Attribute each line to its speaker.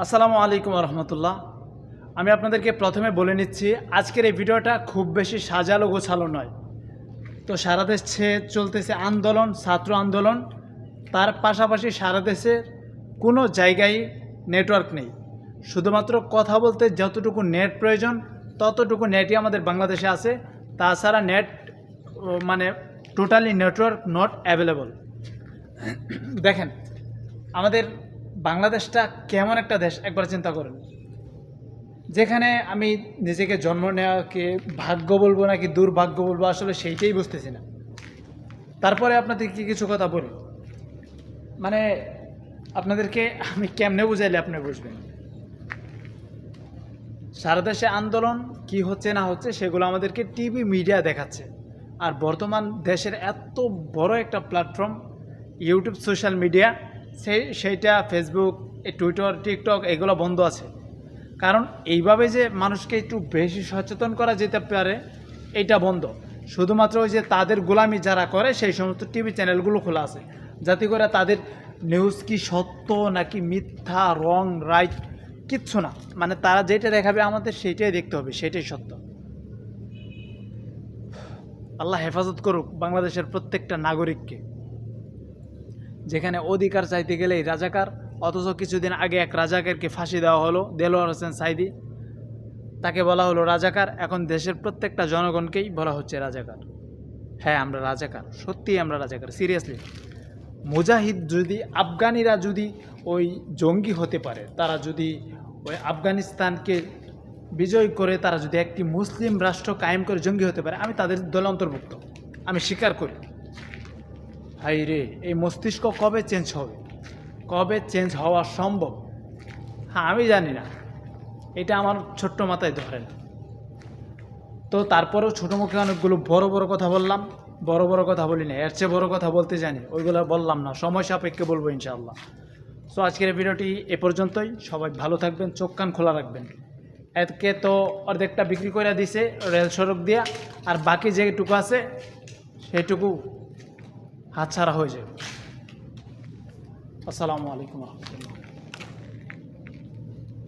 Speaker 1: আসসালামু আলাইকুম রহমতুল্লাহ আমি আপনাদেরকে প্রথমে বলে নিচ্ছি, আজকের এই ভিডিওটা খুব বেশি সাজালো গোছালো নয়। তো সারা দেশে চলতেছে আন্দোলন, ছাত্র আন্দোলন। তার পাশাপাশি সারা দেশের কোনো জায়গায় নেটওয়ার্ক নেই। শুধুমাত্র কথা বলতে যতটুকু নেট প্রয়োজন, ততটুকু নেটই আমাদের বাংলাদেশে আছে। তাছাড়া নেট মানে টোটালি নেটওয়ার্ক নট অ্যাভেলেবল। দেখেন, আমাদের বাংলাদেশটা কেমন একটা দেশ, একবার চিন্তা করেন। যেখানে আমি নিজেকে জন্ম নেওয়াকে ভাগ্য বলব নাকি দুর্ভাগ্য বলব, আসলে সেইটাই বুঝতেছি না। তারপরে আপনাদের কি কিছু কথা বলি? মানে আপনাদেরকে আমি কেমনে বুঝাইলে আপনি বুঝবেন? সারা দেশে আন্দোলন কি হচ্ছে না হচ্ছে সেগুলো আমাদেরকে টিভি মিডিয়া দেখাচ্ছে। আর বর্তমান দেশের এত বড় একটা প্ল্যাটফর্ম, ইউটিউব, সোশ্যাল মিডিয়া সেই, সেইটা ফেসবুক টুইটার টিকটক এগুলো বন্ধ আছে। কারণ এইভাবে যে মানুষকে একটু বেশি সচেতন করা যেতে পারে, এইটা বন্ধ। শুধুমাত্র ওই যে তাদের গোলামি যারা করে, সেই সমস্ত টিভি চ্যানেলগুলো খোলা আছে। যাতে করে তাদের নিউজ কি সত্য নাকি মিথ্যা রং রাইট কিচ্ছু না। মানে তারা যেটা দেখাবে আমাদের সেইটাই দেখতে হবে সেটাই সত্য। আল্লাহ হেফাজত করুক বাংলাদেশের প্রত্যেকটা নাগরিককে। যেখানে অধিকার চাইতে গেলেই রাজাকার, অথচ কিছুদিন আগে এক রাজাকারকে ফাঁসি দেওয়া হলো দেলোয়ার হোসেন সাইদি। তাকে বলা হলো রাজাকার। এখন দেশের প্রত্যেকটা জনগণকেই বলা হচ্ছে রাজাকার। হ্যাঁ আমরা রাজাকার। সত্যিই আমরা রাজাকার। সিরিয়াসলি। মুজাহিদ যদি, আফগানিরা যদি ওই জঙ্গি হতে পারে, তারা যদি ওই আফগানিস্তানকে বিজয় করে, তারা যদি একটি মুসলিম রাষ্ট্র কায়েম করে জঙ্গি হতে পারে, আমি তাদের দলে অন্তর্ভুক্ত। আমি স্বীকার করি। হাই রে, এই মস্তিষ্ক কবে চেঞ্জ হবে? কবে চেঞ্জ হওয়া সম্ভব? হ্যাঁ আমি জানি না। এটা আমার ছোট্ট মাথায় ধরে না। তো তারপরেও ছোটো মুখে অনেকগুলো বড় বড় কথা বললাম। বড় বড় কথা বলি না, এর চেয়ে বড় কথা বলতে জানি ওইগুলো বললাম না, সময় সাপেক্ষে বলব ইনশাআল্লাহ। সো আজকের ভিডিওটি এ পর্যন্তই। সবাই ভালো থাকবেন, চোখ কান খোলা রাখবেন। একে তো অর্ধেকটা বিক্রি করে দিছে, রেল সড়ক দিয়া। আর বাকি যেটুকু আছে সেটুকু হাতছাড়া হয়ে যাবে। আসসালামু আলাইকুম রহমতুল্লাহ।